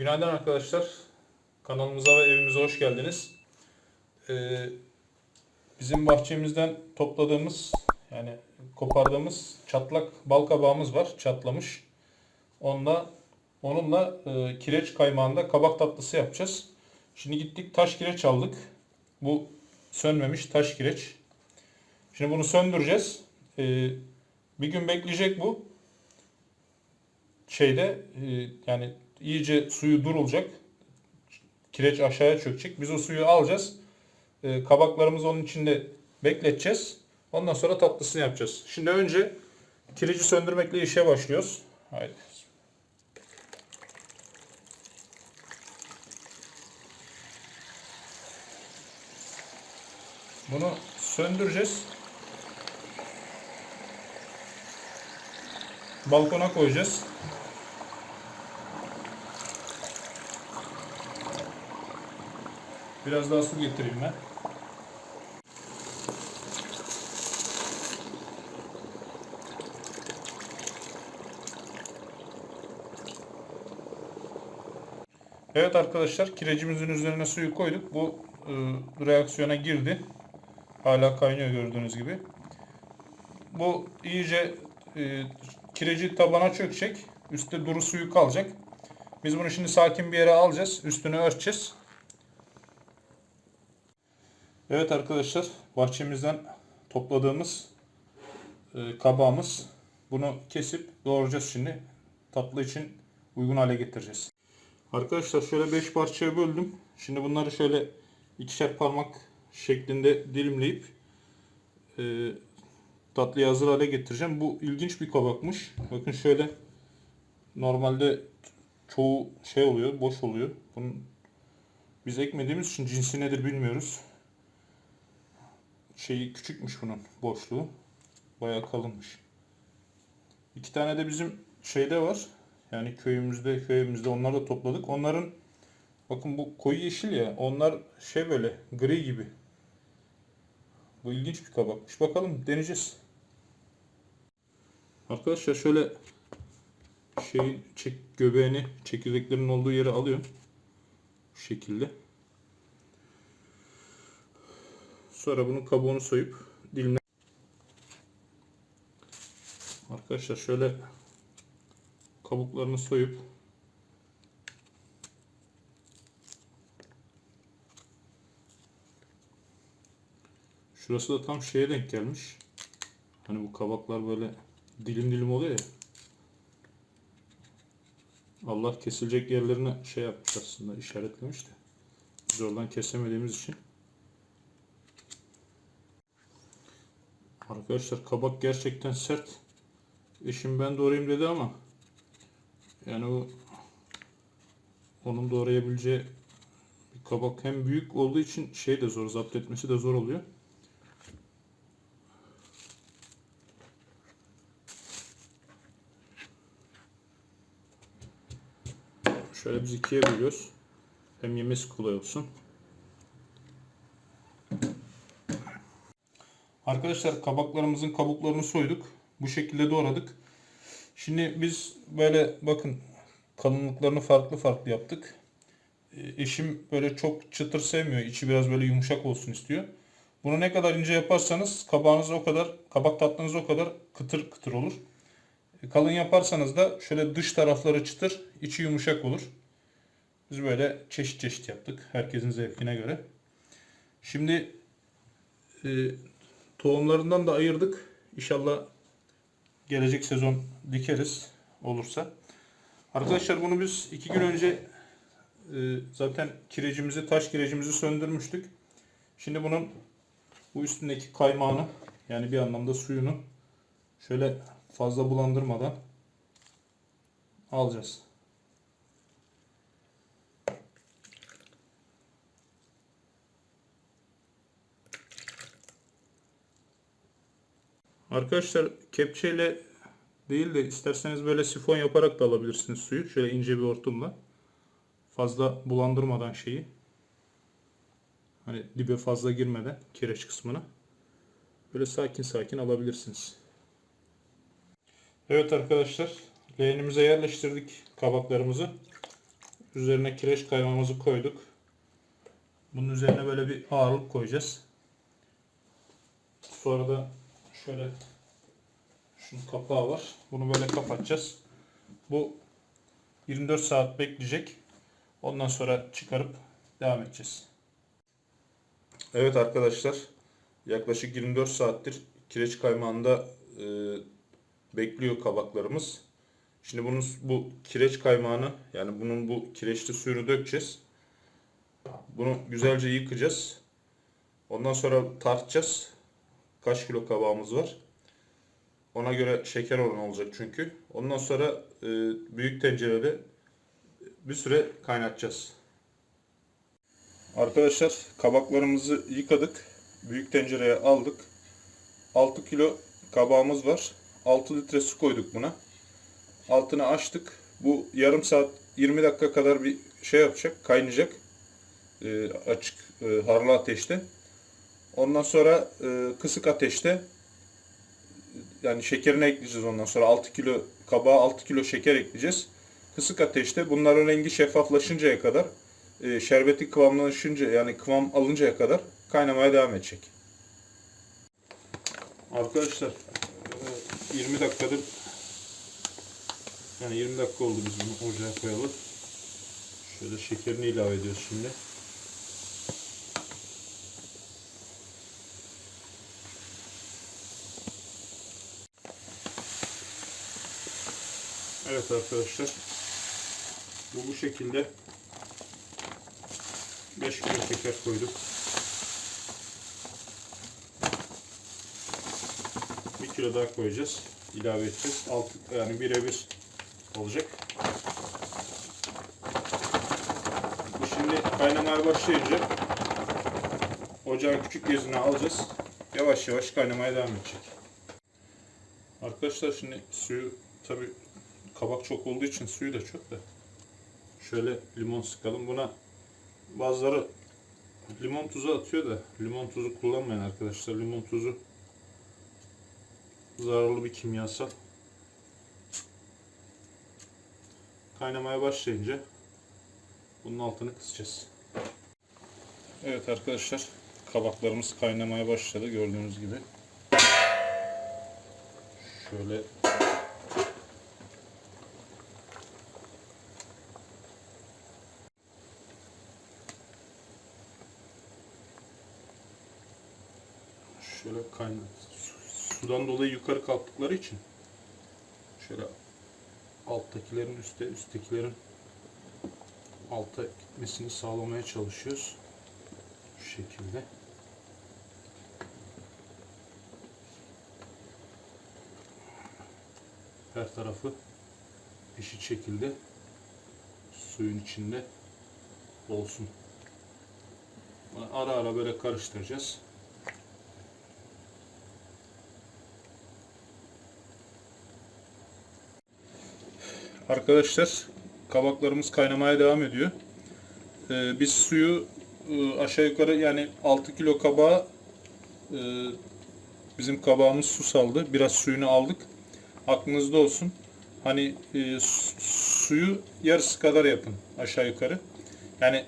Günaydın arkadaşlar. Kanalımıza ve evimize hoş geldiniz. Ee, bizim bahçemizden topladığımız yani kopardığımız çatlak bal kabağımız var. Çatlamış. Onunla onunla e, kireç kaymağında kabak tatlısı yapacağız. Şimdi gittik taş kireç aldık. Bu sönmemiş taş kireç. Şimdi bunu söndüreceğiz. Ee, bir gün bekleyecek bu. Şeyde e, yani iyice suyu durulacak. Kireç aşağıya çökecek. Biz o suyu alacağız. E, kabaklarımızı onun içinde bekleteceğiz. Ondan sonra tatlısını yapacağız. Şimdi önce kireci söndürmekle işe başlıyoruz. Haydi. Bunu söndüreceğiz. Balkona koyacağız. Biraz daha su getireyim ben. Evet arkadaşlar kirecimizin üzerine suyu koyduk. Bu e, reaksiyona girdi. Hala kaynıyor gördüğünüz gibi. Bu iyice e, kireci tabana çökecek. Üstte duru suyu kalacak. Biz bunu şimdi sakin bir yere alacağız. Üstünü örteceğiz. Evet arkadaşlar bahçemizden topladığımız e, kabağımız. Bunu kesip doğrayacağız şimdi. Tatlı için uygun hale getireceğiz. Arkadaşlar şöyle 5 parçaya böldüm. Şimdi bunları şöyle ikişer parmak şeklinde dilimleyip e, tatlıyı hazır hale getireceğim. Bu ilginç bir kabakmış. Bakın şöyle normalde çoğu şey oluyor, boş oluyor. Bunun biz ekmediğimiz için cinsi nedir bilmiyoruz. Şeyi küçükmüş bunun boşluğu. Bayağı kalınmış. İki tane de bizim şeyde var. Yani köyümüzde, köyümüzde onları da topladık. Onların bakın bu koyu yeşil ya. Onlar şey böyle gri gibi. Bu ilginç bir kabakmış. Bakalım deneyeceğiz. Arkadaşlar şöyle şeyin çek, göbeğini çekirdeklerin olduğu yere alıyorum. Bu şekilde. Sonra bunun kabuğunu soyup dilimle. Arkadaşlar şöyle kabuklarını soyup Şurası da tam şeye denk gelmiş. Hani bu kabaklar böyle dilim dilim oluyor ya. Allah kesilecek yerlerine şey yapmış aslında işaretlemiş de. Biz oradan kesemediğimiz için. Arkadaşlar kabak gerçekten sert. Eşim ben doğrayayım dedi ama yani o onun doğrayabileceği bir kabak hem büyük olduğu için şey de zor zapt etmesi de zor oluyor. Şöyle biz ikiye bölüyoruz. Hem yemesi kolay olsun. Arkadaşlar kabaklarımızın kabuklarını soyduk. Bu şekilde doğradık. Şimdi biz böyle bakın kalınlıklarını farklı farklı yaptık. E, Eşim böyle çok çıtır sevmiyor. İçi biraz böyle yumuşak olsun istiyor. Bunu ne kadar ince yaparsanız kabağınız o kadar, kabak tatlınız o kadar kıtır kıtır olur. E, Kalın yaparsanız da şöyle dış tarafları çıtır, içi yumuşak olur. Biz böyle çeşit çeşit yaptık. Herkesin zevkine göre. Şimdi e, tohumlarından da ayırdık. İnşallah gelecek sezon dikeriz olursa. Arkadaşlar bunu biz iki gün önce e, zaten kirecimizi, taş kirecimizi söndürmüştük. Şimdi bunun bu üstündeki kaymağını yani bir anlamda suyunu şöyle fazla bulandırmadan alacağız. Arkadaşlar kepçeyle değil de isterseniz böyle sifon yaparak da alabilirsiniz suyu. Şöyle ince bir hortumla. Fazla bulandırmadan şeyi. Hani dibe fazla girmeden kireç kısmına. Böyle sakin sakin alabilirsiniz. Evet arkadaşlar leğenimize yerleştirdik kabaklarımızı. Üzerine kireç kaymağımızı koyduk. Bunun üzerine böyle bir ağırlık koyacağız. Sonra da şöyle şunun kapağı var. Bunu böyle kapatacağız. Bu 24 saat bekleyecek. Ondan sonra çıkarıp devam edeceğiz. Evet arkadaşlar. Yaklaşık 24 saattir kireç kaymağında e, bekliyor kabaklarımız. Şimdi bunun bu kireç kaymağını yani bunun bu kireçli suyunu dökeceğiz. Bunu güzelce yıkayacağız. Ondan sonra tartacağız. Kaç kilo kabağımız var. Ona göre şeker oranı olacak çünkü. Ondan sonra e, büyük tencerede bir süre kaynatacağız. Arkadaşlar kabaklarımızı yıkadık. Büyük tencereye aldık. 6 kilo kabağımız var. 6 litre su koyduk buna. Altını açtık. Bu yarım saat 20 dakika kadar bir şey yapacak. Kaynayacak. E, açık e, harlı ateşte. Ondan sonra e, kısık ateşte yani şekerini ekleyeceğiz ondan sonra 6 kilo kabağa 6 kilo şeker ekleyeceğiz. Kısık ateşte bunların rengi şeffaflaşıncaya kadar e, şerbeti kıvamlaşınca yani kıvam alıncaya kadar kaynamaya devam edecek. Arkadaşlar e, 20 dakikadır yani 20 dakika oldu biz bunu ocağa koyalı. Şöyle şekerini ilave ediyoruz şimdi. Evet arkadaşlar. Bu bu şekilde 5 kilo şeker koyduk. 1 kilo daha koyacağız. ilave edeceğiz. Altı, yani birebir olacak. Şimdi kaynamaya başlayınca ocağın küçük gözüne alacağız. Yavaş yavaş kaynamaya devam edecek. Arkadaşlar şimdi suyu tabi kabak çok olduğu için suyu da çok da. Şöyle limon sıkalım. Buna bazıları limon tuzu atıyor da limon tuzu kullanmayın arkadaşlar. Limon tuzu zararlı bir kimyasal. Kaynamaya başlayınca bunun altını kısacağız. Evet arkadaşlar kabaklarımız kaynamaya başladı gördüğünüz gibi. Şöyle şöyle kaynat. Sudan dolayı yukarı kalktıkları için şöyle alttakilerin üste, üsttekilerin alta gitmesini sağlamaya çalışıyoruz. Şu şekilde. Her tarafı eşit şekilde suyun içinde olsun. Ara ara böyle karıştıracağız. Arkadaşlar kabaklarımız kaynamaya devam ediyor. Ee, biz suyu e, aşağı yukarı yani 6 kilo kabağa e, bizim kabağımız su saldı. Biraz suyunu aldık. Aklınızda olsun. Hani e, su- suyu yarısı kadar yapın aşağı yukarı. Yani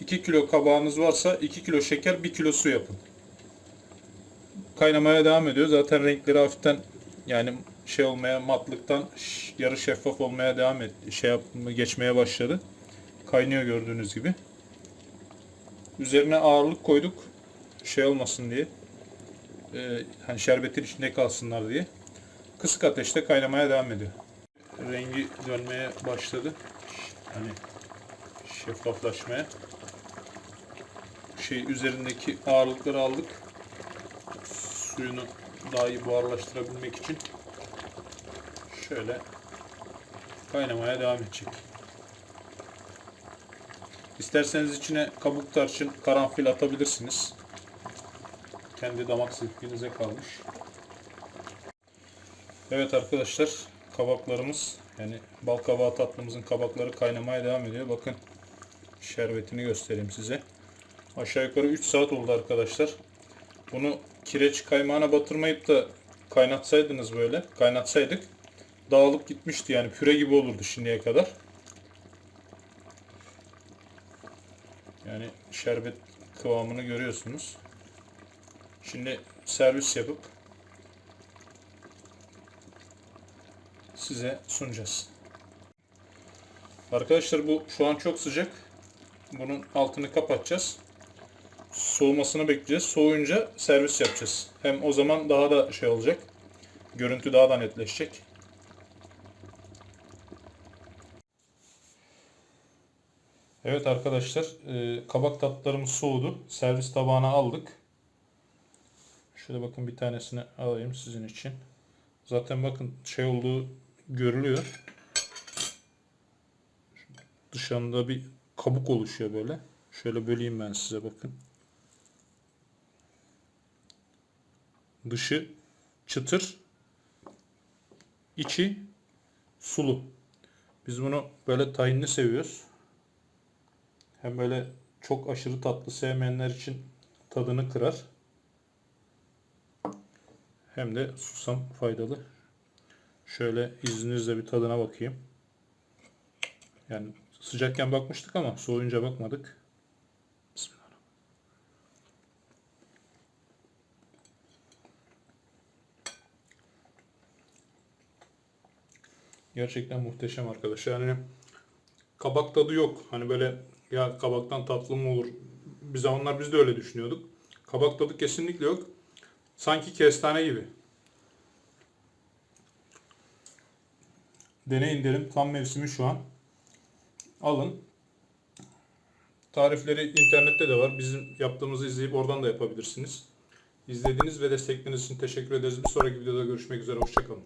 2 kilo kabağınız varsa 2 kilo şeker 1 kilo su yapın. Kaynamaya devam ediyor. Zaten renkleri hafiften yani şey olmaya matlıktan yarı şeffaf olmaya devam et şey yapma geçmeye başladı. Kaynıyor gördüğünüz gibi. Üzerine ağırlık koyduk. Şey olmasın diye. Ee, hani şerbetin içinde kalsınlar diye. Kısık ateşte kaynamaya devam ediyor. Rengi dönmeye başladı. Hani şeffaflaşmaya. Şey üzerindeki ağırlıkları aldık. Suyunu daha iyi buharlaştırabilmek için şöyle kaynamaya devam edecek. İsterseniz içine kabuk tarçın, karanfil atabilirsiniz. Kendi damak zevkinize kalmış. Evet arkadaşlar kabaklarımız yani bal kabağı tatlımızın kabakları kaynamaya devam ediyor. Bakın şerbetini göstereyim size. Aşağı yukarı 3 saat oldu arkadaşlar. Bunu kireç kaymağına batırmayıp da kaynatsaydınız böyle, kaynatsaydık dağılıp gitmişti yani püre gibi olurdu şimdiye kadar. şerbet kıvamını görüyorsunuz. Şimdi servis yapıp size sunacağız. Arkadaşlar bu şu an çok sıcak. Bunun altını kapatacağız. Soğumasını bekleyeceğiz. Soğuyunca servis yapacağız. Hem o zaman daha da şey olacak. Görüntü daha da netleşecek. Evet arkadaşlar, e, kabak tatlılarımız soğudu. Servis tabağına aldık. Şöyle bakın bir tanesini alayım sizin için. Zaten bakın şey olduğu görülüyor. Dışında bir kabuk oluşuyor böyle. Şöyle böleyim ben size bakın. Dışı çıtır, içi sulu. Biz bunu böyle tahinli seviyoruz. Hem böyle çok aşırı tatlı sevmeyenler için tadını kırar. Hem de susam faydalı. Şöyle izninizle bir tadına bakayım. Yani sıcakken bakmıştık ama soğuyunca bakmadık. Gerçekten muhteşem arkadaşlar. Yani kabak tadı yok. Hani böyle ya kabaktan tatlı mı olur? Biz onlar biz de öyle düşünüyorduk. Kabak tadı kesinlikle yok. Sanki kestane gibi. Deneyin derim. Tam mevsimi şu an. Alın. Tarifleri internette de var. Bizim yaptığımızı izleyip oradan da yapabilirsiniz. İzlediğiniz ve desteklediğiniz için teşekkür ederiz. Bir sonraki videoda görüşmek üzere. Hoşçakalın.